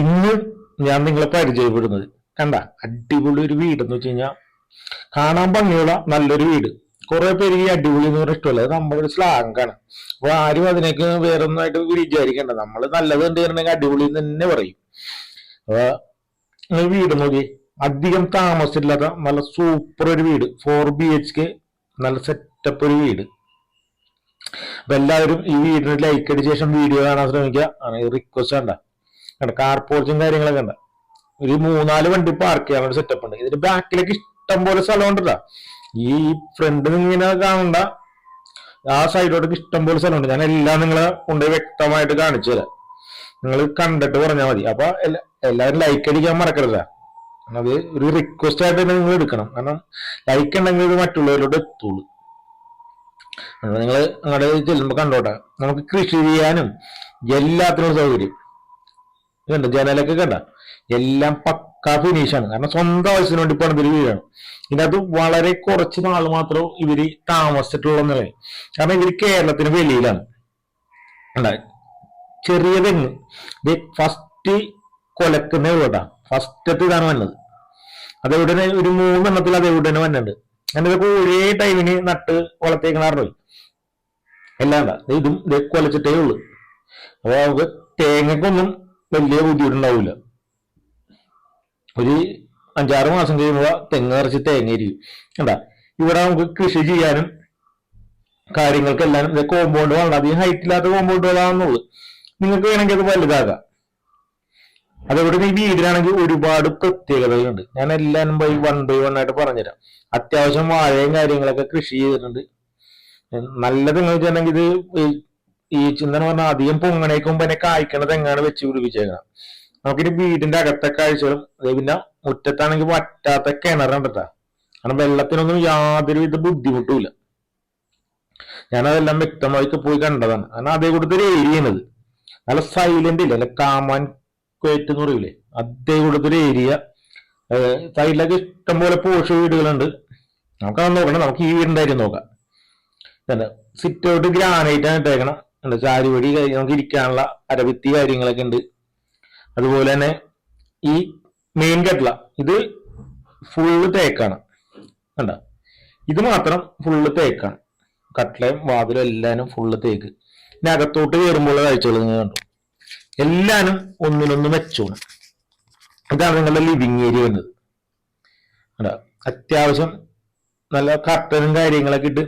ഇന്ന് ഞാൻ നിങ്ങളെ പരിചയപ്പെടുന്നത്. കണ്ട? അടിപൊളി ഒരു വീട് എന്ന് വെച്ച് കഴിഞ്ഞാൽ കാണാൻ ഭംഗിയുള്ള നല്ലൊരു വീട്. കുറെ പേര് ഈ അടിപൊളി എന്ന് പറഞ്ഞാൽ ഇഷ്ടമല്ല? നമ്മുടെ ഒരു സ്ലാങ് ആണ്. അപ്പൊ ആരും അതിനേക്ക് വേറെ ഒന്നായിട്ട് വിചാരിക്കണ്ട. നമ്മൾ നല്ലത് കണ്ടിട്ടുണ്ടെങ്കിൽ അടിപൊളി എന്ന് തന്നെ പറയും. അപ്പൊ വീട് നോക്കി. അധികം താമസമില്ലാത്ത നല്ല സൂപ്പർ ഒരു വീട്. ഫോർ ബി എച്ച് കെ നല്ല സെറ്റപ്പ് ഒരു വീട്. അപ്പൊ എല്ലാവരും ഈ വീടിന് ലൈക്ക് അടിച്ച ശേഷം വീഡിയോ കാണാൻ ശ്രമിക്കുക. റിക്വസ്റ്റ് കണ്ട കണ്ട? കാർ പോർച്ചും കാര്യങ്ങളൊക്കെ ഉണ്ട്. ഒരു മൂന്നാൽ വണ്ടി പാർക്ക് ചെയ്യാൻ ഒരു സെറ്റപ്പ് ഉണ്ട്. ഇതിന്റെ ബാക്കിലേക്ക് ഇഷ്ടം പോലെ സ്ഥലം ഉണ്ടല്ലോ ഈ ഫ്രണ്ട് ഇങ്ങനെ കാണണ്ട. ആ സൈഡിലോട്ട് ഇഷ്ടം പോലെ സ്ഥലമുണ്ട് ഞാൻ എല്ലാം നിങ്ങളെ കൊണ്ട് വ്യക്തമായിട്ട് കാണിച്ചു തരാം. നിങ്ങൾ കണ്ടിട്ട് പറഞ്ഞാൽ മതി. അപ്പൊ എല്ലാവരും ലൈക്ക് അടിക്കാൻ മറക്കരുത് അത് ഒരു റിക്വസ്റ്റ് ആയിട്ട് തന്നെ നിങ്ങൾ എടുക്കണം. കാരണം ലൈക്ക് ഉണ്ടെങ്കിൽ ഇത് മറ്റുള്ളവരിലോട്ട് എത്തുള്ളൂ. നിങ്ങൾ അങ്ങോട്ട് ചെല്ലുമ്പോൾ കണ്ടോട്ടെ നമുക്ക് കൃഷി ചെയ്യാനും എല്ലാത്തിനും സൗകര്യം. കണ്ട ജനലൊക്കെ കണ്ട? എല്ലാം പക്കാ ഫിനിഷാണ് കാരണം സ്വന്തം ആവശ്യത്തിന് വേണ്ടി പണിതൊരു വീടാണ് ഇതിനകത്ത് വളരെ കുറച്ച് നാൾ മാത്രം ഇവർ താമസിച്ചിട്ടുള്ള നിലയിൽ കാരണം ഇവർ കേരളത്തിന് വെളിയിലാണ്. കണ്ട? ചെറിയ തെങ്ങ് ഇത് ഫസ്റ്റ് കൊലക്കുന്ന വീടാ ഫസ്റ്റത്തെ ഇതാണ് വന്നത്. അതെവിടെ ഒരു മൂന്നെണ്ണത്തിൽ അതെവിടെ തന്നെ വന്നിട്ടുണ്ട് എന്നിതൊക്കെ ഒരേ ടൈമിന് നട്ട് വളർത്തേക്കണാറുണ്ട് എല്ലാം ഇതും ദേ കൊലച്ചിട്ടേ ഉള്ളൂ. അപ്പൊ നമുക്ക് തേങ്ങക്കൊന്നും വലിയ ബുദ്ധിമുട്ടുണ്ടാവില്ല ഒരു അഞ്ചാറ് മാസം കഴിയുമ്പോൾ തെങ്ങ് നിറച്ച് തേങ്ങയിരിക്കും കണ്ടാ? ഇവിടെ നമുക്ക് കൃഷി ചെയ്യാനും കാര്യങ്ങൾക്കെല്ലാം ഇത് കോമ്പൗണ്ട് വേണം അധികം ഹൈറ്റ് ഇല്ലാത്ത കോമ്പൗണ്ടുകളാണെന്നുള്ളൂ നിങ്ങൾക്ക് വേണമെങ്കിൽ അത് വലുതാകാം അതേപോലെ ഈ വീടിനാണെങ്കിൽ ഒരുപാട് പ്രത്യേകതകളുണ്ട്. ഞാൻ എല്ലാവരും ബൈ വൺ ബൈ വൺ ആയിട്ട് പറഞ്ഞുതരാം. അത്യാവശ്യം വാഴയും കാര്യങ്ങളൊക്കെ കൃഷി ചെയ്തിട്ടുണ്ട്. നല്ലത് എന്ന് വെച്ചിട്ടുണ്ടെങ്കിൽ ഇത് ഈ- ചിന്തന പറഞ്ഞാൽ അധികം പൊങ്ങണേക്കുമ്പോ എന്നെ കായ്ക്കണത് എങ്ങാണ് വെച്ച് പിടിപ്പിച്ചേക്കണം നമുക്കിനി വീടിന്റെ അകത്തെ കാഴ്ചകളും. അതേ പിന്നെ മുറ്റത്താണെങ്കിൽ വറ്റാത്ത കിണറുണ്ട് കാരണം വെള്ളത്തിനൊന്നും യാതൊരുവിധ ബുദ്ധിമുട്ടുമില്ല. ഞാനതെല്ലാം വ്യക്തമായിട്ട് പോയി കണ്ടതാണ്. കാരണം അതേ കൂട്ടത്തിൽ ഒരു ഏരിയ ആണത്. നല്ല സൈലന്റ് ഇല്ല? അല്ല കാമാൻ ക്വേറ്റ് എന്ന് പറയൂലേ? അതേ കൂട്ടത്തിൽ ഏരിയ സൈഡിലൊക്കെ ഇഷ്ടംപോലെ പോഷ വീടുകളുണ്ട്. നമുക്കത് നോക്കണം. നമുക്ക് ഈ വീടിന്റെ കാര്യം നോക്കാം. സിറ്റ് ഔട്ട് ഗ്രാനൈറ്റ് ആണ് ഇട്ടേക്കണം. ഉണ്ട് ചാരി കാര്യം നമുക്ക് ഇരിക്കാനുള്ള അരവിത്തി കാര്യങ്ങളൊക്കെ ഉണ്ട്. അതുപോലെ തന്നെ ഈ മെയിൻ കട്ട്ല ഇത് ഫുള്ള് തേക്കാണ് കണ്ട? ഇത് മാത്രം ഫുള്ള് തേക്കാണ് കട്ട്ലയും വാതിലും എല്ലാനും ഫുള്ള് തേക്ക്. ഇനി അകത്തോട്ട് കയറുമ്പോഴുള്ള കാഴ്ചകൾ നിങ്ങൾ കണ്ടു? എല്ലാനും ഒന്നിനൊന്ന് മെച്ചോണ് ഇതാണ് നിങ്ങളുടെ ലിവിങ് ഏരിയ വരുന്നത്. കണ്ടോ? അത്യാവശ്യം നല്ല കർട്ടനും കാര്യങ്ങളൊക്കെ ഇട്ട്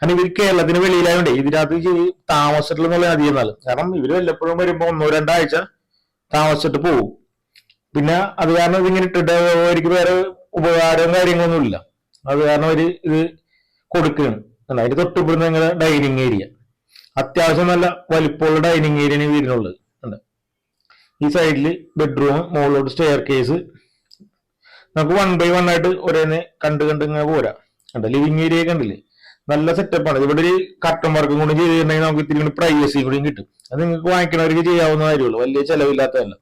കാരണം ഇവർ കേരളത്തിന് വെളിയിലായോണ്ട് ഇതിനകത്ത് ചെയ്ത് താമസിച്ചിട്ടുള്ള അധികം നാൾ. കാരണം ഇവർ വല്ലപ്പോഴും വരുമ്പോ ഒന്നോ രണ്ടാഴ്ച താമസിച്ചിട്ട് പോകും പിന്നെ അത് കാരണം ഇതിങ്ങനെ ഇട്ടിട്ട് അവർക്ക് വേറെ ഉപകാരവും കാര്യങ്ങളൊന്നും ഇല്ല. അത് കാരണം അവർ ഇത് കൊടുക്കുകയാണ്. അതിന് തൊട്ടിപ്പുറത്ത് നിങ്ങളുടെ ഡൈനിങ് ഏരിയ. അത്യാവശ്യം നല്ല വലിപ്പമുള്ള ഡൈനിങ് ഏരിയയാണ് വീടിനുള്ളത്. ഈ സൈഡിൽ ബെഡ്റൂം മുകളിലോട്ട് സ്റ്റെയർ കേസ് നമുക്ക് വൺ ബൈ വൺ ആയിട്ട് ഒരേ കണ്ട് കണ്ട് ഇങ്ങനെ പോരാ. കണ്ടോ? ലിവിങ് ഏരിയ കണ്ടില്ലേ? നല്ല സെറ്റപ്പാണ് ഇവിടെ ഒരു കട്ടൻ വർക്കും കൂടി ചെയ്തിട്ടുണ്ടെങ്കിൽ നമുക്ക് ഇത്തിരി പ്രൈവസിയും കൂടി കിട്ടും. അത് നിങ്ങൾക്ക് വാങ്ങിക്കണവർക്ക് ചെയ്യാവുന്ന കാര്യമുള്ളൂ. വലിയ ചെലവില്ലാത്തതല്ല.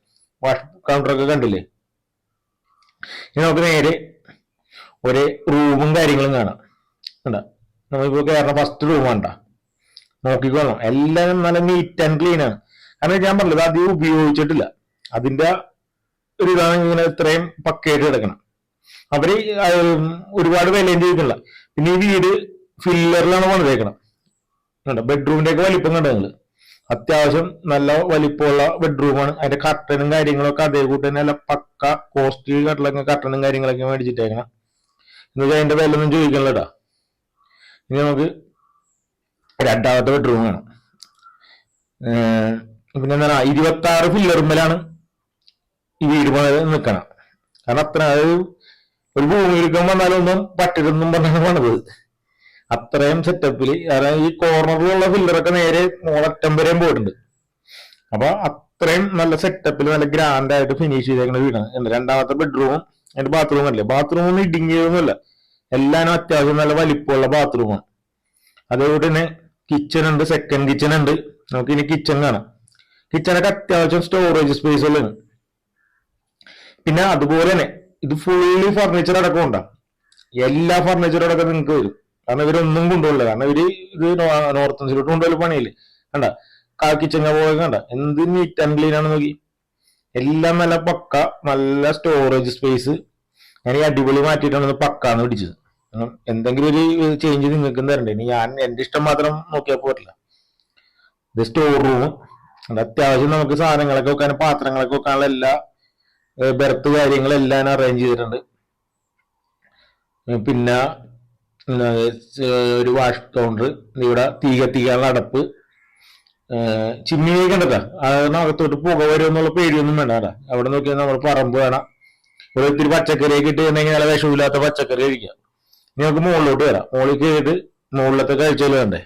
വാഷ് കൗണ്ടറൊക്കെ കണ്ടില്ലേ? ഇനി നമുക്ക് നേരെ ഒരേ റൂമും കാര്യങ്ങളും കാണാം. കണ്ട? നമ്മളിപ്പോ കയറുന്ന ഫസ്റ്റ് റൂം വേണ്ട നോക്കിക്കോളാം എല്ലാം നല്ല നീറ്റ് ആൻഡ് ക്ലീൻ ആണ്. കാരണം ഞാൻ പറഞ്ഞത് അധികം ഉപയോഗിച്ചിട്ടില്ല. അതിന്റെ ഒരു ഇതാണ് ഇങ്ങനെ ഇത്രയും പക്കയായിട്ട് കിടക്കണം. അവർ ഒരുപാട് വിലയും ചെയ്തിട്ടില്ല. പിന്നെ ഈ വീട് ഫില്ലറിലാണ് പണിതേക്കണം കണ്ടോ? ബെഡ്റൂമിന്റെ ഒക്കെ വലിപ്പം കണ്ടോ നിങ്ങൾ അത്യാവശ്യം നല്ല വലിപ്പമുള്ള ബെഡ്റൂമാണ് അതിന്റെ കർട്ടനും കാര്യങ്ങളൊക്കെ അതേ കൂട്ടി തന്നെ നല്ല പക്ക കോസ്റ്റ്ലി കട്ടിലൊക്കെ കർട്ടനും കാര്യങ്ങളൊക്കെ മേടിച്ചിട്ടേക്കണം. എന്നുവെച്ചാൽ അതിന്റെ വില ഒന്നും ചോദിക്കണല്ലോടാ. ഇനി നമുക്ക് രണ്ടാമത്തെ ബെഡ്റൂം വേണം പിന്നെ എന്താണ് ഇരുപത്തി ആറ് ഫില്ലറുമ്പലാണ് ഈ വീട് പണിത് നിൽക്കണം കാരണം അത്ര ഒരു ഒരു എടുക്കാൻ വന്നാലൊന്നും പറ്റരുതെന്നും പറഞ്ഞാണ് പണിത് അത്രയും സെറ്റപ്പിൽ കാരണം ഈ കോർണറിലുള്ള ഫില്ലറൊക്കെ നേരെ മോളറ്റം വരെയും പോയിട്ടുണ്ട്. അപ്പൊ അത്രയും നല്ല സെറ്റപ്പിൽ നല്ല ഗ്രാൻഡ് ആയിട്ട് ഫിനിഷ് ചെയ്തേക്കുന്ന വീടാണ്. എന്റെ രണ്ടാമത്തെ ബെഡ്റൂമും അതിന്റെ ബാത്റൂം അല്ലേ? ബാത്റൂം ഒന്നും ചെയ്തൊന്നുമല്ല എല്ലാനും അത്യാവശ്യം നല്ല വലിപ്പമുള്ള ബാത്റൂമാണ് അതേപോലെ തന്നെ കിച്ചൺ ഉണ്ട് സെക്കൻഡ് കിച്ചൺ ഉണ്ട്. നമുക്ക് ഇനി കിച്ചൺ കാണാം. കിച്ചണൊക്കെ അത്യാവശ്യം സ്റ്റോറേജ് സ്പേസ് ഉള്ളതാണ്. പിന്നെ അതുപോലെ തന്നെ ഇത് ഫുള്ളി ഫർണിച്ചർ അടക്കം ഉണ്ടാ എല്ലാ ഫർണിച്ചറും അടക്കം നിങ്ങൾക്ക് വരും. കാരണം ഇവരൊന്നും കൊണ്ടുപോകില്ല. കാരണം ഇവർ ഇത് നോർത്ത് ഇന്ത്യയിലോട്ട് കൊണ്ടുപോലും പണിയില്ലേ? കണ്ട? കിച്ചങ്ങ പോയത് കണ്ട? എന്ത് നീറ്റ് ആൻഡ് ക്ലീൻ ആണ് നോക്കി. എല്ലാം നല്ല പക്ക നല്ല സ്റ്റോറേജ് സ്പേസ് ഞാൻ ഈ അടിപൊളി മാറ്റിയിട്ടാണ് പക്കാന്ന് പിടിച്ചത്. എന്തെങ്കിലും ഒരു ചേഞ്ച് നിങ്ങൾക്ക് തരണ്ടേ? ഇനി ഞാൻ എന്റെ ഇഷ്ടം മാത്രം നോക്കിയാൽ പോരില്ല. ഇത് സ്റ്റോർ റൂം അത്യാവശ്യം നമുക്ക് സാധനങ്ങളൊക്കെ വെക്കാൻ പാത്രങ്ങളൊക്കെ വെക്കാനുള്ള എല്ലാ ബെർത്ത് കാര്യങ്ങളെല്ലാം അറേഞ്ച് ചെയ്തിട്ടുണ്ട്. പിന്നെ ഒരു വാഷ് കൗണ്ടർ ഇവിടെ തീ കത്തിക്കാനുള്ള അടപ്പ് ചിമ്മിനി കണ്ടതാ അതിനകത്തോട്ട് പുക വരും എന്നുള്ള പേടിയൊന്നും വേണ്ട കേട്ടാ. അവിടെ നോക്കിയാൽ നമ്മൾ പറമ്പ് വേണം. ഇവിടെ ഒത്തിരി പച്ചക്കറി ഒക്കെ ഇട്ടുണ്ടെങ്കിൽ നല്ല വിഷമില്ലാത്ത പച്ചക്കറി കഴിക്കാം. നിങ്ങൾക്ക് മുകളിലോട്ട് വരാം. മുകളിൽ കയറിയിട്ട് മുകളിലത്തെ കാഴ്ചകൾ വേണ്ടേ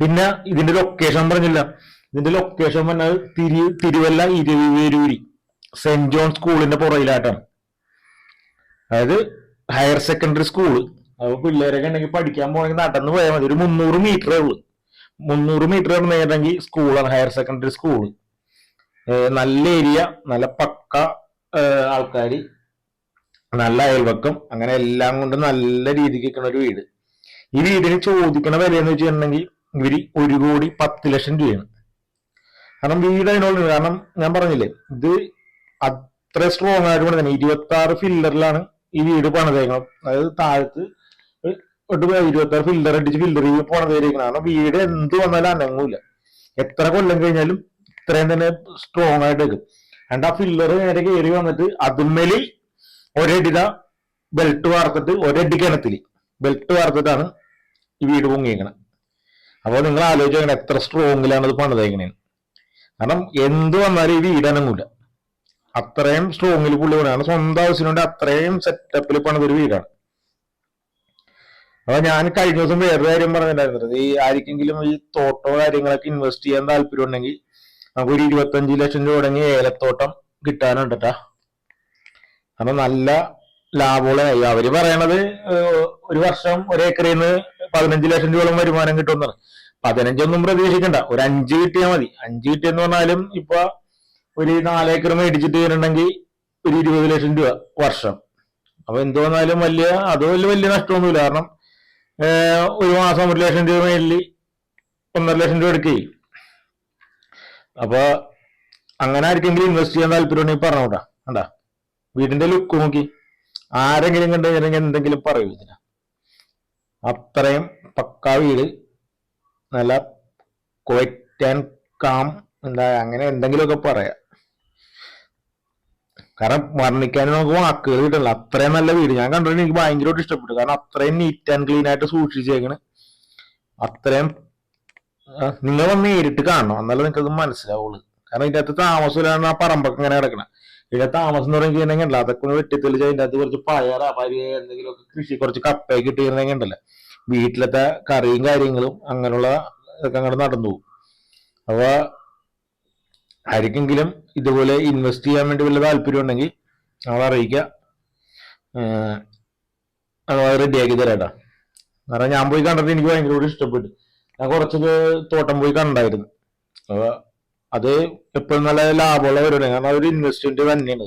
പിന്നെ ഇതിന്റെ ലൊക്കേഷൻ പറഞ്ഞില്ല. ഇതിന്റെ ലൊക്കേഷൻ പറഞ്ഞാൽ തിരി തിരുവല്ല ഇരുവേരൂരി. സെന്റ് ജോൺ സ്കൂളിന്റെ പുറയിലായിട്ടാണ് അതായത് ഹയർ സെക്കൻഡറി സ്കൂൾ അപ്പൊ പിള്ളേരൊക്കെ ഉണ്ടെങ്കിൽ പഠിക്കാൻ പോകണമെങ്കിൽ നടന്നു പോയാൽ മതി. ഒരു മുന്നൂറ് മീറ്ററേ ഉള്ളൂ. മുന്നൂറ് മീറ്റർ നേരണമെങ്കിൽ സ്കൂളാണ് ഹയർ സെക്കൻഡറി സ്കൂൾ നല്ല ഏരിയ നല്ല പക്ക ആൾക്കാർ. നല്ല അയൽവക്കം. അങ്ങനെ എല്ലാം കൊണ്ട് നല്ല രീതിക്ക് നിൽക്കുന്ന ഒരു വീട്. ഈ വീടിന് ചോദിക്കണ വില എന്ന് വെച്ചിട്ടുണ്ടെങ്കിൽ ഇവർ ഒരു കോടി പത്ത് ലക്ഷം രൂപയാണ്. കാരണം വീട് അതിനോട് കാരണം ഞാൻ പറഞ്ഞില്ലേ ഇത് അത്ര സ്ട്രോങ് ആയിട്ട് തന്നെ ഇരുപത്തി ആറ് ഫില്ലറിലാണ് ഈ വീട് പണിതേക്കണം അതായത് താഴത്ത് ഇരുപത്തി ഇരുപത്താറ് ഫില്ലർ അടിച്ച് ഫില്ലർ ചെയ്ത് പണിതേക്കണം കാരണം വീട് എന്ത് വന്നാലും അനങ്ങൂല. എത്ര കൊല്ലം കഴിഞ്ഞാലും ഇത്രയും തന്നെ സ്ട്രോങ് ആയിട്ട് വെക്കും and ആ ഫില്ലർ നേരെ കയറി വന്നിട്ട് അതുമ്മേൽ ഒരടിത ബെൽറ്റ് വാർത്തിട്ട് ഒരടി കിണത്തിൽ ബെൽറ്റ് വാർത്തിട്ടാണ് ഈ വീട് പൊങ്ങിയേക്കണം അപ്പോൾ നിങ്ങൾ ആലോചിക്കണം എത്ര സ്ട്രോങ്ങിലാണ് ഇത് പണിതേക്കണേന്ന് കാരണം എന്ത് വന്നാലും ഈ വീട് അനങ്ങൂല. അത്രയും സ്ട്രോങ്ങിൽ പുള്ളി പണിയാണ് സ്വന്തം ആവശ്യത്തിനുണ്ട് അത്രയും സെറ്റപ്പിൽ പണിതൊരു വീടാണ്. അപ്പൊ ഞാൻ കഴിഞ്ഞ ദിവസം വേറൊരു കാര്യം പറഞ്ഞിട്ടുണ്ടായിരുന്നത് ഈ ആർക്കെങ്കിലും ഈ തോട്ടോ കാര്യങ്ങളൊക്കെ ഇൻവെസ്റ്റ് ചെയ്യാൻ താല്പര്യം ഉണ്ടെങ്കിൽ നമുക്ക് ഒരു ഇരുപത്തഞ്ച് ലക്ഷം രൂപ തുടങ്ങി ഏലത്തോട്ടം കിട്ടാനുണ്ട് കേട്ടാ കാരണം നല്ല ലാഭമുള്ള അവർ പറയണത് ഒരു വർഷം ഒരു ഏക്കറിൽ നിന്ന് പതിനഞ്ച് ലക്ഷം രൂപയോളം വരുമാനം കിട്ടുമെന്നാണ്. പതിനഞ്ചൊന്നും പ്രതീക്ഷിക്കണ്ട. ഒരു അഞ്ച് കിട്ടിയാൽ മതി. അഞ്ച് കിട്ടിയെന്ന് പറഞ്ഞാലും ഇപ്പൊ ഒരു നാലേക്കർ മേടിച്ചിട്ട് വരണമെങ്കിൽ ഒരു ഇരുപത് ലക്ഷം രൂപ വർഷം. അപ്പൊ എന്ത് വന്നാലും വലിയ അത് വലിയ വലിയ നഷ്ടമൊന്നുമില്ല. കാരണം ഒരു മാസം ഒരു ലക്ഷം രൂപ മേലിൽ ഒന്നര ലക്ഷം രൂപ എടുക്കുകയും. അപ്പൊ അങ്ങനെ ആർക്കെങ്കിലും ഇൻവെസ്റ്റ് ചെയ്യാൻ താല്പര്യം ഉണ്ടെങ്കിൽ പറഞ്ഞോട്ടാ കണ്ടാ? വീടിന്റെ ലുക്ക് നോക്കി. ആരെങ്കിലും കണ്ടെങ്കിൽ എന്തെങ്കിലും പറയൂ ഇതിന്. അത്രയും പക്കാ വീട്. നല്ല ക്വറ്റ് ആൻഡ് കാം എന്താ അങ്ങനെ എന്തെങ്കിലുമൊക്കെ പറയാം. കാരണം വർണിക്കാൻ നമുക്ക് വാക്കുകൾ കിട്ടില്ല അത്രയും നല്ല വീട്. ഞാൻ കണ്ടിട്ട് എനിക്ക് ഭയങ്കരമായിട്ട് ഇഷ്ടപ്പെട്ടു. കാരണം അത്രയും നീറ്റ് ആൻഡ് ക്ലീൻ ആയിട്ട് സൂക്ഷിച്ചേക്കണ്. അത്രയും നിങ്ങൾ വന്ന് നേരിട്ട് കാണണം. എന്നാലും നിങ്ങൾക്ക് അത് മനസ്സിലാവുള്ളൂ. കാരണം ഇതിന്റെ അകത്ത് താമസമില്ലാണ് ആ പറമ്പൊക്കെ ഇങ്ങനെ കിടക്കണം. ഇതിന്റെ താമസം എന്ന് പറയുന്നത് അതൊക്കെ ഒന്ന് വെട്ടിത്തെളിച്ച് അതിന്റെ അകത്ത് കുറച്ച് പയറ പരി എന്തെങ്കിലുമൊക്കെ കൃഷി കുറച്ച് കപ്പയൊക്കെ ഇട്ടിരുന്നെങ്കിൽ ഉണ്ടല്ലോ വീട്ടിലത്തെ കറിയും കാര്യങ്ങളും അങ്ങനെയുള്ള ഇതൊക്കെ അങ്ങോട്ട് നടന്നു പോകും. അപ്പൊ ആർക്കെങ്കിലും ഇതുപോലെ ഇൻവെസ്റ്റ് ചെയ്യാൻ വേണ്ടി വല്ല താല്പര്യം ഉണ്ടെങ്കിൽ നമ്മളെ അറിയിക്കുക. ഏഹ് അത് തരാം കേട്ടോ കാരണം ഞാൻ പോയി കണ്ടിട്ട് എനിക്ക് ഭയങ്കര ഇഷ്ടപ്പെട്ടു. ഞാൻ കുറച്ചത് തോട്ടം പോയി കണ്ടായിരുന്നു. അത് എപ്പോഴും നല്ല ലാഭമുള്ള പരിപാടിയാണ് കാരണം അതൊരു ഇൻവെസ്റ്റ്മെന്റ് തന്നെയാണ്